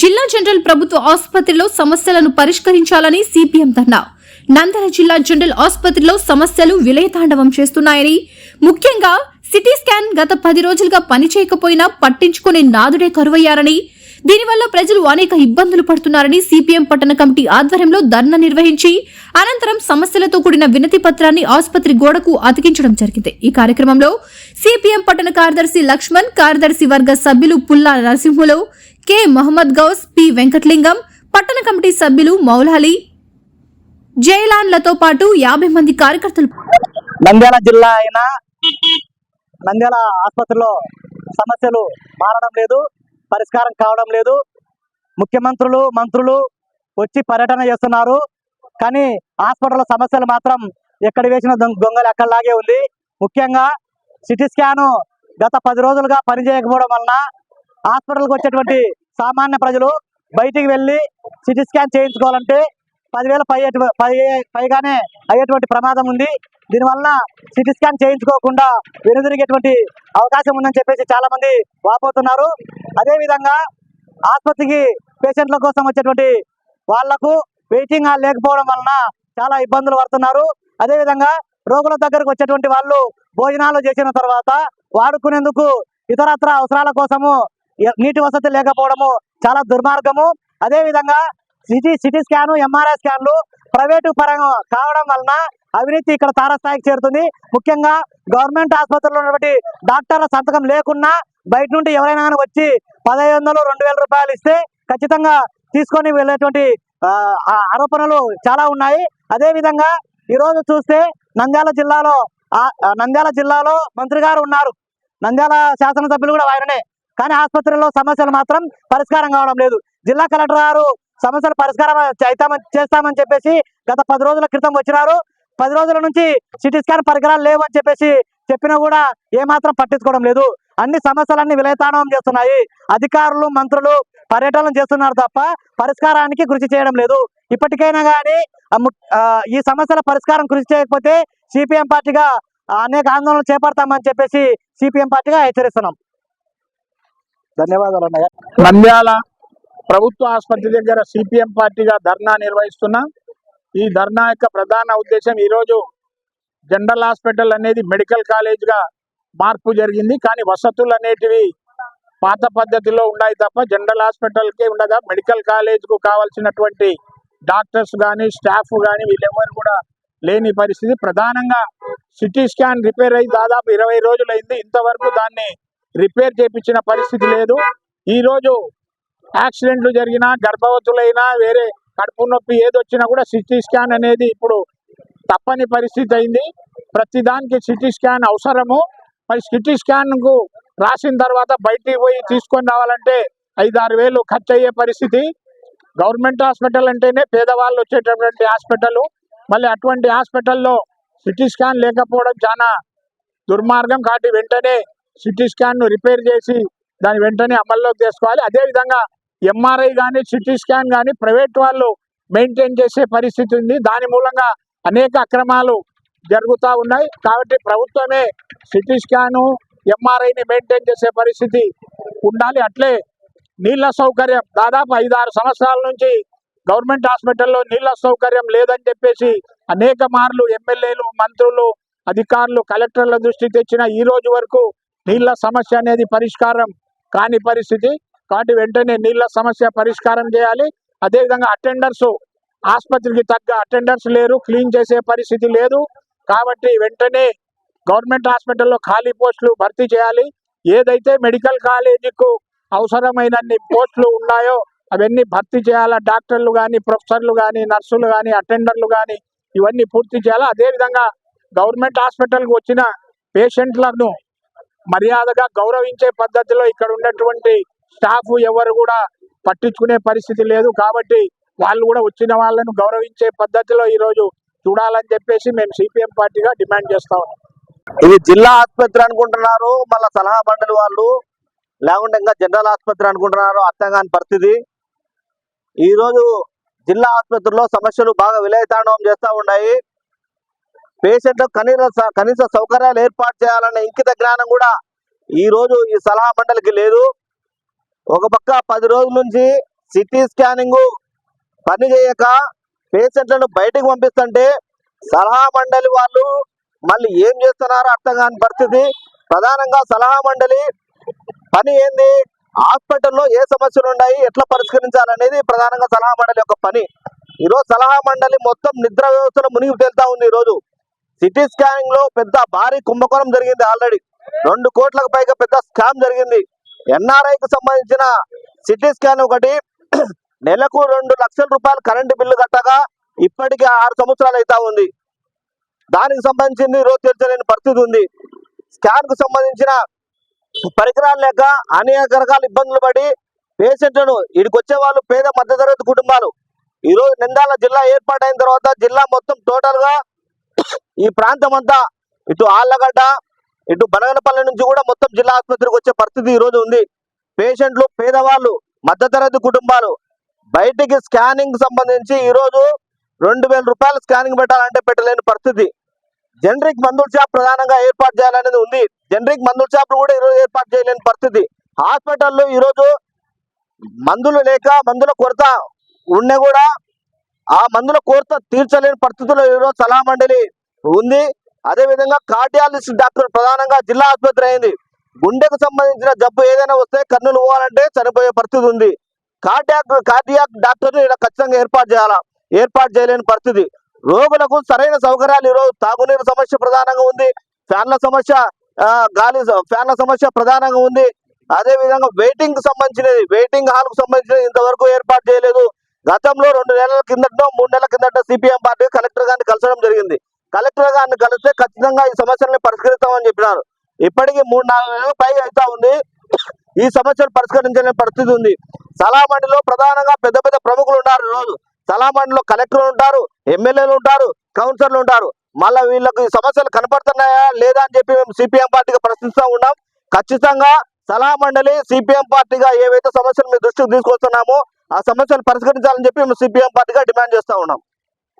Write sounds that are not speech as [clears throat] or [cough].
జిల్లా జనరల్ ప్రభుత్వ ఆసుపత్రిలో సమస్యలను పరిష్కరించాలని సిపిఎం ధర్నా. నందల జిల్లా జనరల్ ఆసుపత్రిలో సమస్యలు విలయతాండవం చేస్తున్నాయని ముఖ్యంగా సిటీ స్కాన్ గత పది రోజులుగా పనిచేయకపోయినా పట్టించుకునే నాదుడే కరువయ్యారని దీనివల్ల ప్రజలు అనేక ఇబ్బందులు పడుతున్నారని సిపిఎం పట్టణ కమిటీ ఆధ్వర్యంలో ధర్నా నిర్వహించి అనంతరం సమస్యలతో కూడిన వినతి పత్రాన్ని ఆసుపత్రి గోడకు అతికించడం జరిగింది. ఈ కార్యక్రమంలో సిపిఎం పట్టణ కార్యదర్శి లక్ష్మణ్ కార్యదర్శి వర్గ సభ్యులు పుల్లా నరసింహులు కె. మహమ్మద్ గౌస్ పి. వెంకట్లింగం పట్టణ కమిటీ సభ్యులు మౌలాలి జైలాన్లతో పాటు యాభై మంది కార్యకర్తలు నంద్యాల జిల్లా అయినా నంద్యాల ఆసుపత్రిలో సమస్యలు మారడం లేదు. పరిష్కారం కావడం లేదు. ముఖ్యమంత్రులు మంత్రులు వచ్చి పర్యటన చేస్తున్నారు. కానీ హాస్పిటల్ సమస్యలు మాత్రం ఎక్కడ వేసిన దొంగలు ఎక్కడలాగే ఉంది. ముఖ్యంగా సిటీ స్కాను గత పది రోజులుగా పనిచేయకపోవడం వలన హాస్పిటల్కి వచ్చేటువంటి సామాన్య ప్రజలు బయటికి వెళ్ళి సిటీ స్కాన్ చేయించుకోవాలంటే పదివేల పై పై పైగానే అయ్యేటువంటి ప్రమాదం ఉంది. దీనివల్ల సిటీ స్కాన్ చేయించుకోకుండా వెనుదిరిగేటువంటి అవకాశం ఉందని చెప్పేసి చాలా మంది వాపోతున్నారు. అదే విధంగా ఆసుపత్రికి పేషెంట్ల కోసం వచ్చేటువంటి వాళ్ళకు వెయిటింగ్ హాల్ లేకపోవడం వలన చాలా ఇబ్బందులు పడుతున్నారు. అదే విధంగా రోగుల దగ్గరకు వచ్చేటువంటి వాళ్ళు భోజనాలు చేసిన తర్వాత వాడుకునేందుకు ఇతరత్ర అవసరాల కోసము నీటి వసతి లేకపోవడము చాలా దుర్మార్గము. అదే విధంగా సిటీ సిటీ స్కాన్ ఎంఆర్ఐ స్కాన్లు ప్రైవేటు పరంగా కావడం వలన అవినీతి ఇక్కడ తారస్థాయికి చేరుతుంది. ముఖ్యంగా గవర్నమెంట్ ఆసుపత్రిలో ఉన్నటువంటి డాక్టర్ల సంతకం లేకున్నా బయట నుండి ఎవరైనా కానీ వచ్చి పదహైదు వందలు రెండు వేల రూపాయలు ఇస్తే ఖచ్చితంగా తీసుకొని వెళ్ళేటువంటి ఆరోపణలు చాలా ఉన్నాయి. అదేవిధంగా ఈరోజు ఈ రోజు చూస్తే నంద్యాల జిల్లాలో నంద్యాల జిల్లాలో మంత్రి గారు ఉన్నారు. నంద్యాల శాసనసభ్యులు కూడా ఆయననే. కానీ ఆసుపత్రిలో సమస్యలు మాత్రం పరిష్కారం కావడం లేదు. జిల్లా కలెక్టర్ గారు సమస్యలు పరిష్కారం చేస్తామని చేస్తామని చెప్పేసి గత పది రోజుల క్రితం వచ్చినారు. పది రోజుల నుంచి సిటీ స్కాన్ పరికరాలు లేవు అని చెప్పేసి చెప్పినా కూడా ఏమాత్రం పట్టించుకోవడం లేదు. అన్ని సమస్యలన్నీ విలయతాండవం చేస్తున్నాయి. అధికారులు మంత్రులు పర్యటనలు చేస్తున్నారు తప్ప పరిష్కారానికి కృషి చేయడం లేదు. ఇప్పటికైనా కానీ ఈ సమస్యల పరిష్కారం కృషి చేయకపోతే సిపిఎం పార్టీగా అనేక ఆందోళనలు చేపడతామని చెప్పేసి సిపిఎం పార్టీగా హెచ్చరిస్తున్నాం. ధన్యవాదాలు అన్నయ్య. నంద్యాల ప్రభుత్వ ఆసుపత్రి దగ్గర సిపిఎం పార్టీగా ధర్నా నిర్వహిస్తున్నాం. ఈ ధర్నా యొక్క ప్రధాన ఉద్దేశం ఈరోజు జనరల్ హాస్పిటల్ అనేది మెడికల్ కాలేజ్గా మార్పు జరిగింది. కానీ వసతులు అనేటివి పాత పద్ధతిలో ఉన్నాయి తప్ప జనరల్ హాస్పిటల్కే ఉండగా మెడికల్ కాలేజ్కు కావాల్సినటువంటి డాక్టర్స్ కానీ స్టాఫ్ కానీ వీళ్ళెవరు కూడా లేని పరిస్థితి. ప్రధానంగా సిటీ స్కాన్ రిపేర్ అయ్యి దాదాపు ఇరవై రోజులైంది. ఇంతవరకు దాన్ని రిపేర్ చేపించిన పరిస్థితి లేదు. ఈ రోజు యాక్సిడెంట్లు జరిగినా గర్భవతులైనా వేరే కడుపు నొప్పి ఏదొచ్చినా కూడా సిటీ స్కాన్ అనేది ఇప్పుడు తప్పని పరిస్థితి అయింది. ప్రతి దానికి సిటీ స్కాన్ అవసరము. మరి సిటీ స్కాన్కు రాసిన తర్వాత బయటికి పోయి తీసుకొని రావాలంటే ఐదు ఆరు వేలు ఖర్చు అయ్యే పరిస్థితి. గవర్నమెంట్ హాస్పిటల్ అంటేనే పేదవాళ్ళు వచ్చేటటువంటి హాస్పిటల్. మళ్ళీ అటువంటి హాస్పిటల్లో సిటీ స్కాన్ లేకపోవడం చాలా దుర్మార్గం. కాబట్టి వెంటనే సిటీ స్కాన్ను రిపేర్ చేసి దాని వెంటనే అమల్లోకి తీసుకోవాలి. అదే విధంగా ఎంఆర్ఐ కానీ సిటీ స్కాన్ కానీ ప్రైవేట్ వాళ్ళు మెయింటైన్ చేసే పరిస్థితి ఉంది. దాని మూలంగా అనేక అక్రమాలు జరుగుతూ ఉన్నాయి. కాబట్టి ప్రభుత్వమే సిటీ స్కాను ఎంఆర్ఐని మెయింటైన్ చేసే పరిస్థితి ఉండాలి. అట్లే నీళ్ళ సౌకర్యం. దాదాపు ఐదు ఆరు సంవత్సరాల నుంచి గవర్నమెంట్ హాస్పిటల్లో నీళ్ళ సౌకర్యం లేదని చెప్పేసి అనేక మార్లు ఎమ్మెల్యేలు మంత్రులు అధికారులు కలెక్టర్ల దృష్టి తెచ్చిన ఈ రోజు వరకు నీళ్ళ సమస్య అనేది పరిష్కారం కాని పరిస్థితి. కాబట్టి వెంటనే నీళ్ళ సమస్య పరిష్కారం చేయాలి. అదేవిధంగా అటెండర్స్ ఆసుపత్రికి తగ్గ అటెండర్స్ లేరు క్లీన్ చేసే పరిస్థితి లేదు. కాబట్టి వెంటనే గవర్నమెంట్ హాస్పిటల్లో ఖాళీ పోస్టులు భర్తీ చేయాలి. ఏదైతే మెడికల్ కాలేజీకు అవసరమైనన్ని పోస్టులు ఉన్నాయో అవన్నీ భర్తీ చేయాలా? డాక్టర్లు కానీ ప్రొఫెసర్లు కానీ నర్సులు కానీ అటెండర్లు కానీ ఇవన్నీ పూర్తి చేయాలా? అదేవిధంగా గవర్నమెంట్ హాస్పిటల్కి వచ్చిన పేషెంట్లను మర్యాదగా గౌరవించే పద్ధతిలో ఇక్కడ ఉన్నటువంటి స్టాఫ్ ఎవరు కూడా పట్టించుకునే పరిస్థితి లేదు. కాబట్టి వాళ్ళు కూడా వచ్చిన వాళ్ళను గౌరవించే పద్ధతిలో ఈ రోజు చూడాలని చెప్పేసి మేము సిపిఎం పార్టీగా డిమాండ్ చేస్తా ఉన్నాం. ఇది జిల్లా ఆసుపత్రి అనుకుంటున్నారు. మళ్ళా సలహా మండలి వాళ్ళు లేకుంటే ఇంకా జనరల్ ఆసుపత్రి అనుకుంటున్నారు. అర్థం కాని పరిస్థితి. ఈ రోజు జిల్లా ఆసుపత్రిలో సమస్యలు బాగా విలయతాండవం చేస్తూ ఉన్నాయి. పేషెంట్ కనీస కనీస సౌకర్యాలు ఏర్పాటు చేయాలనే ఇంకిత జ్ఞానం కూడా ఈ రోజు ఈ సలహా మండలికి లేదు. ఒక పక్క పది రోజుల నుంచి సిటీ స్కానింగ్ పని చేయక పేషెంట్లను బయటకు పంపిస్తుంటే సలహా మండలి వాళ్ళు మళ్ళీ ఏం చేస్తున్నారో అర్థం కాని పరిస్థితి. ప్రధానంగా సలహా మండలి పని ఏంది? హాస్పిటల్లో ఏ సమస్యలు ఉన్నాయి? ఎట్లా పరిష్కరించాలనేది ప్రధానంగా సలహా మండలి యొక్క పని. ఈరోజు సలహా మండలి మొత్తం నిద్ర వ్యవస్థలో మునిగి తేలుతా ఉంది ఈరోజు. సిటీ స్కానింగ్లో పెద్ద భారీ కుంభకోణం జరిగింది ఆల్రెడీ. రెండు కోట్లకు పైగా పెద్ద స్కామ్ జరిగింది. ఎన్ఆర్ఐకి సంబంధించిన సిటీ స్కాన్ ఒకటి. [clears throat] నెలకు రెండు లక్షల రూపాయలు కరెంటు బిల్లు కట్టగా ఇప్పటికీ ఆరు సంవత్సరాలు అవుతా ఉంది. దానికి సంబంధించింది రోజు తీర్చలేని పరిస్థితి ఉంది. స్కాన్కు సంబంధించిన పరికరాలు లేక అనేక రకాల ఇబ్బందులు పడి పేషెంట్లను ఇక్కడికి వచ్చే వాళ్ళు పేద మధ్యతరగతి కుటుంబాలు. ఈ రోజు నిందాల జిల్లా ఏర్పాటైన తర్వాత జిల్లా మొత్తం టోటల్గా ఈ ప్రాంతం అంతా ఇటు ఆళ్ళగడ్డ ఇటు బనగనపల్లి నుంచి కూడా మొత్తం జిల్లా ఆసుపత్రికి వచ్చే పరిస్థితి ఈ రోజు ఉంది. పేషెంట్లు పేదవాళ్ళు మధ్యతరగతి కుటుంబాలు బయటికి స్కానింగ్ సంబంధించి ఈరోజు రెండు వేల రూపాయలు స్కానింగ్ పెట్టాలంటే పెట్టలేని పరిస్థితి. జనరిక్ మందుల షాప్ ప్రధానంగా ఏర్పాటు చేయాలనేది ఉంది. జనరిక్ మందుల షాప్ కూడా ఈరోజు ఏర్పాటు చేయలేని పరిస్థితి. హాస్పిటల్లో ఈరోజు మందులు లేక మందుల కొరత ఉన్న కూడా ఆ మందుల కొరత తీర్చలేని పరిస్థితుల్లో ఈరోజు సలహా మండలి ఉంది. అదే విధంగా కార్డియాలజిస్ట్ డాక్టర్ ప్రధానంగా జిల్లా ఆసుపత్రి అయింది. గుండెకు సంబంధించిన జబ్బు ఏదైనా వస్తే కర్నూలు పోవాలంటే చనిపోయే పరిస్థితి ఉంది. కార్డియాక్ కార్డియాక్ డాక్టర్ ఇలా ఖచ్చితంగా ఏర్పాటు చేయాలా? ఏర్పాటు చేయలేని పరిస్థితి. రోగులకు సరైన సౌకర్యాలు ఈరోజు తాగునీరు సమస్య ప్రధానంగా ఉంది. ఫ్యాన్ల సమస్య గాలి ఫ్యాన్ల సమస్య ప్రధానంగా ఉంది. అదే విధంగా వెయిటింగ్కు సంబంధించినది వెయిటింగ్ హాల్కు సంబంధించినది ఇంతవరకు ఏర్పాటు చేయలేదు. గతంలో రెండు నెలల కిందటో మూడు నెలల కిందట సిపిఎం పార్టీ కలెక్టర్ గారిని కలసడం జరిగింది. కలెక్టర్ గారిని కలిస్తే ఖచ్చితంగా ఈ సమస్యలను పరిష్కరిస్తామని చెప్పినారు. ఇప్పటికీ మూడు నాలుగు నెలలు పై అవుతా ఉంది. ఈ సమస్యలు పరిష్కరించలేని పరిస్థితి ఉంది. సలామండిలో ప్రధానంగా పెద్ద పెద్ద ప్రముఖులు ఉన్నారు రోజు. సలామండిలో కలెక్టర్లు ఉంటారు ఎమ్మెల్యేలు ఉంటారు కౌన్సిలర్లు ఉంటారు. మళ్ళీ వీళ్ళకి ఈ సమస్యలు కనపడుతున్నాయా లేదా అని చెప్పి మేము సిపిఎం పార్టీగా ప్రశ్నిస్తూ ఉన్నాం. ఖచ్చితంగా సలహా మండలి సిపిఎం పార్టీగా ఏవైతే సమస్యలు మీ దృష్టికి తీసుకొస్తున్నామో ఆ సమస్యలు పరిష్కరించాలని చెప్పి మేము సిపిఎం పార్టీగా డిమాండ్ చేస్తా ఉన్నాం.